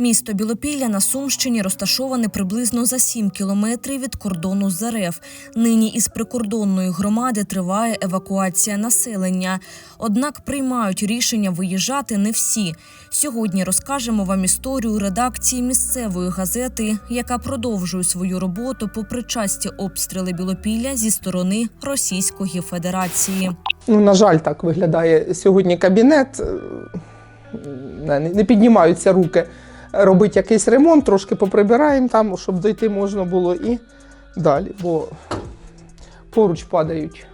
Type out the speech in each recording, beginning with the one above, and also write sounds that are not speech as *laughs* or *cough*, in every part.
Місто Білопілля на Сумщині розташоване приблизно за 7 кілометрів від кордону з РФ. Нині із прикордонної громади триває евакуація населення. Однак приймають рішення виїжджати не всі. Сьогодні розкажемо вам історію редакції місцевої газети, яка продовжує свою роботу попри часті обстріли Білопілля зі сторони Російської Федерації. Ну, на жаль, так виглядає сьогодні кабінет. Е, не піднімаються руки робити якийсь ремонт, трошки поприбираємо там, щоб дойти можна було і далі. Бо поруч падають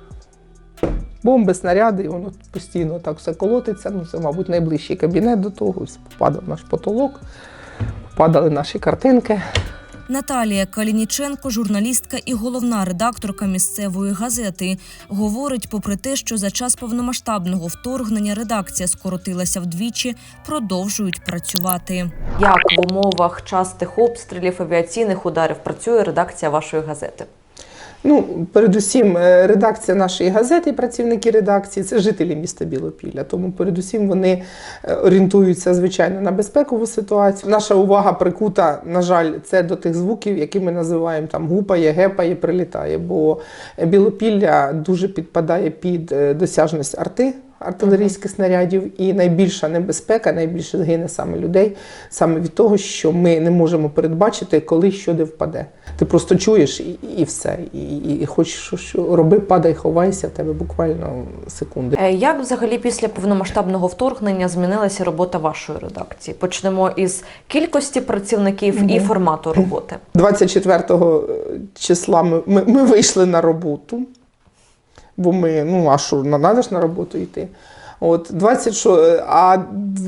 бомби, снаряди, і воно постійно так все колотиться. Ну, це, мабуть, найближчий кабінет до того. Попадав наш потолок, падали наші картинки. Наталія Калініченко, журналістка і головна редакторка місцевої газети, говорить, попри те, що за час повномасштабного вторгнення редакція скоротилася вдвічі, продовжують працювати. Як в умовах частих обстрілів авіаційних ударів працює редакція вашої газети? Ну, передусім, е, редакція нашої газети, працівники редакції це жителі міста Білопілля. Тому, передусім, вони е, орієнтуються звичайно на безпекову ситуацію. Наша увага прикута, на жаль, це до тих звуків, які ми називаємо там гупає, гепає, прилітає. Бо Білопілля дуже підпадає під е, досяжність арти. Артилерійських снарядів і найбільша небезпека, найбільше гине саме людей, саме від того, що ми не можемо передбачити, коли що де впаде. Ти просто чуєш і, і все. І, і, і хочеш що, що роби, падай, ховайся, в тебе буквально секунди. Е, Як взагалі після повномасштабного вторгнення змінилася робота вашої редакції? Почнемо із кількості працівників і формату роботи. 24 числа ми, ми, ми вийшли на роботу, бо ми, ну а що, надо ж на роботу йти. От 26, а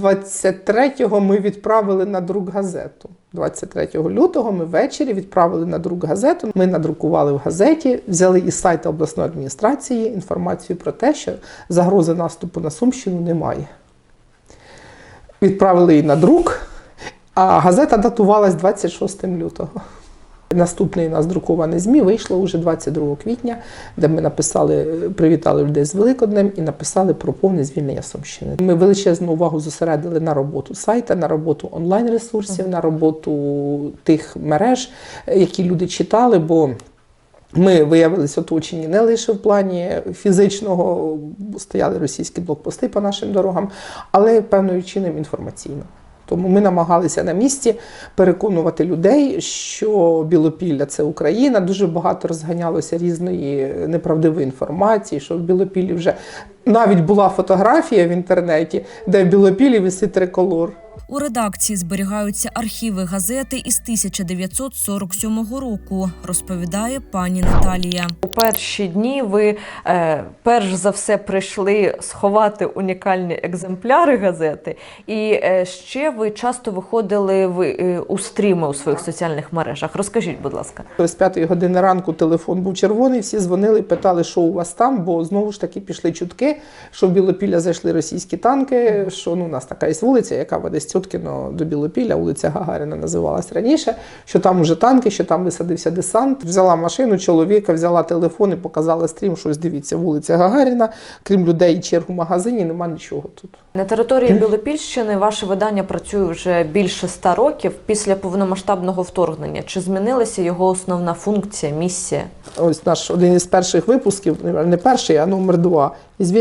23-го ми відправили на друк газету. 23 лютого ми ввечері відправили на друк газету. Ми надрукували в газеті, взяли із сайту обласної адміністрації інформацію про те, що загрози наступу на Сумщину немає. Відправили її на друк, а газета датувалась 26 лютого. Наступний у нас друкований ЗМІ вийшло вже 22 квітня, де ми написали, привітали людей з Великоднем і написали про повне звільнення Сумщини. Ми величезну увагу зосередили на роботу сайта, на роботу онлайн-ресурсів, на роботу тих мереж, які люди читали. бо ми виявилися оточені не лише в плані фізичного, стояли російські блокпости по нашим дорогам, але певною чином інформаційно. Тому ми намагалися на місці переконувати людей, що Білопілля це Україна. Дуже багато розганялося різної неправдивої інформації, що в Білопіллі вже навіть була фотографія в інтернеті, де в Білопіллі висить триколор. У редакції зберігаються архіви газети із 1947 року, розповідає пані Наталія. У перші дні ви е, перш за все прийшли сховати унікальні екземпляри газети, і е, ще ви часто виходили в, е, у стріми у своїх соціальних мережах. Розкажіть, будь ласка. З п'ятої години ранку телефон був червоний, всі дзвонили, питали, що у вас там, бо знову ж таки пішли чутки, що в Білопілля зайшли російські танки, що ну, у нас така є вулиця, яка веде з Цюткіно до Білопілля, вулиця Гагаріна називалась раніше, що там уже танки, що там висадився десант. Взяла машину чоловіка, взяла телефон і показала стрім, що ось дивіться, вулиця Гагаріна, крім людей і черг у магазині, нема нічого тут. На території Білопільщини ваше видання працює вже більше ста років після повномасштабного вторгнення. Чи змінилася його основна функція, місія? Ось наш один із перших випусків, не перший, а номер два.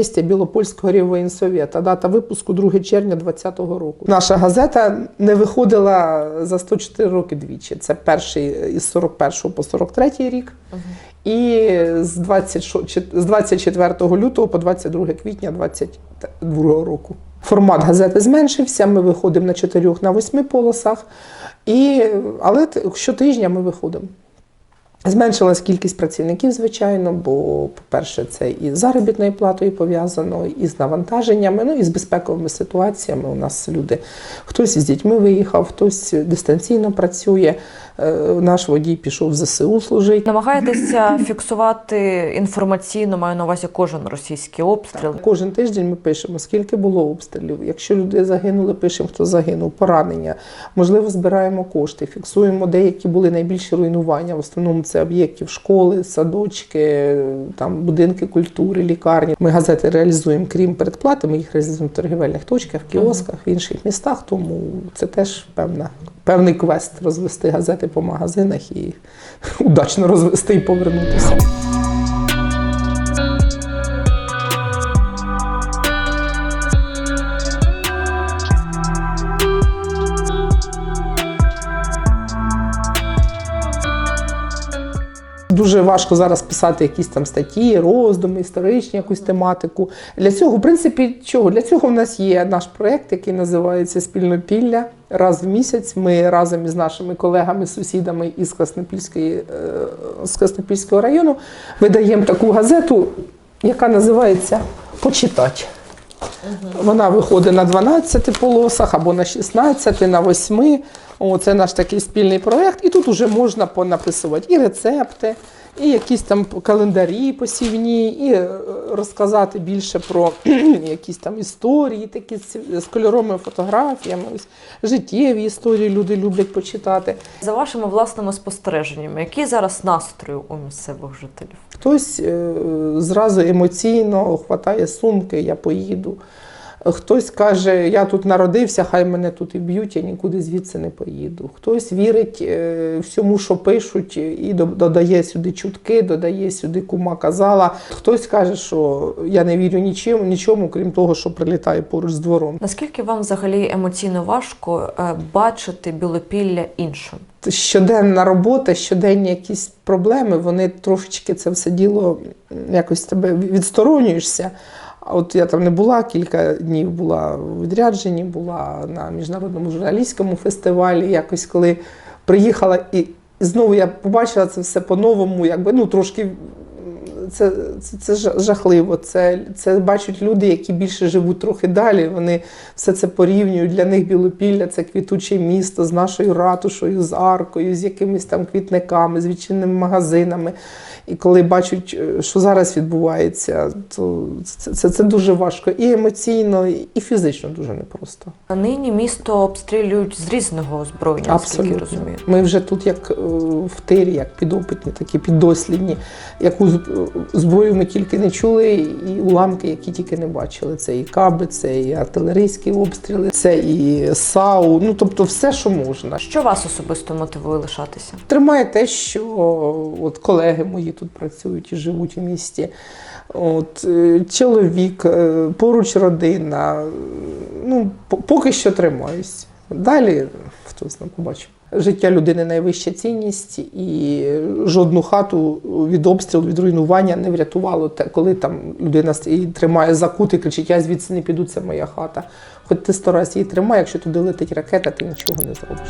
Ізвістя Білопольського ріввоєнсовєта. Дата випуску 2 червня 2020 року. Наша газета не виходила за 104 роки двічі. Це перший із 41 по 43 рік. І з 26 з 24 лютого по 22 квітня 2022 року. Формат газети зменшився. Ми виходимо на 4 на 8 полосах. І, але щотижня ми виходимо. Зменшилась кількість працівників, звичайно, бо, по-перше, це і з заробітною платою пов'язано, і з навантаженнями, ну і з безпековими ситуаціями. У нас люди хтось із дітьми виїхав, хтось дистанційно працює. Е, Наш водій пішов в ЗСУ служити. Намагаєтеся фіксувати інформаційно, маю на увазі кожен російський обстріл. Кожен тиждень ми пишемо, скільки було обстрілів. Якщо люди загинули, пишемо, хто загинув, поранення. Можливо, збираємо кошти, фіксуємо деякі були найбільші руйнування. В основному це об'єктів школи, садочки, там будинки культури, лікарні. Ми газети реалізуємо, крім передплати. Ми їх реалізуємо в торгівельних точках, в кіосках, в інших містах. Тому це теж певна певний квест розвести газети по магазинах і *laughs* удачно розвести і повернутися. Дуже важко зараз писати якісь там статті, роздуми, історичні якусь тематику. Для цього, в принципі, чого? Для цього в нас є наш проєкт, який називається Спільнопілля. Раз в місяць ми разом із нашими колегами, сусідами із е, Краснопільського району видаємо таку газету, яка називається Почитач. Вона виходить на 12 полосах або на 16, на 8. О, це наш такий спільний проєкт. І тут вже можна понаписувати і рецепти, і якісь там календарі посівні, і е, розказати більше про *clears throat* якісь там історії, такі з- кольоровими фотографіями. Ось життєві історії люди люблять почитати. За вашими власними спостереженнями, які зараз настрої у місцевих жителів? Хтось е, зразу емоційно хватає сумки, я поїду. Хтось каже, я тут народився, хай мене тут і б'ють, я нікуди звідси не поїду. Хтось вірить е, всьому, що пишуть, і додає сюди чутки, додає сюди кума казала. Хтось каже, що я не вірю нічому, нічому, крім того, що прилітає поруч з двором. Наскільки вам взагалі емоційно важко е, бачити білопілля іншим? щоденна робота, щоденні якісь проблеми, вони трошечки це все діло якось тебе відсторонюєшся. От я там не була кілька днів, була у відрядженні, була на міжнародному журналістському фестивалі. Якось коли приїхала і знову я побачила це все по-новому, якби ну трошки. Це, це, це жахливо. Це, це бачать люди, які більше живуть трохи далі. Вони все це порівнюють. Для них Білопілля це квітуче місто з нашою ратушою, з аркою, з якимись там квітниками, з відчинними магазинами. І коли бачать, е, що зараз відбувається, то це, це, це дуже важко і емоційно, і фізично дуже непросто. А Нині місто обстрілюють з різного озброєння, Абсолютно. розумію. Ми вже тут як е, в тирі, як підопитні, такі піддослідні. Яку зброю ми тільки не чули, і уламки, які тільки не бачили. Це і каби, це і артилерійські обстріли, це і САУ. Ну тобто все, що можна. Що вас особисто мотивує лишатися? Тримає те, що от колеги мої тут працюють і живуть у місті. От, е, чоловік, е, поруч родина. Ну, поки що тримаюсь. Далі хто знає, побачимо. Життя людини найвища цінність, і жодну хату від обстрілу, від руйнування не врятувало те, коли там людина її тримає закут і кричить: я звідси не піду, це моя хата. Хоч ти сто разів її тримай, якщо туди летить ракета, ти нічого не зробиш.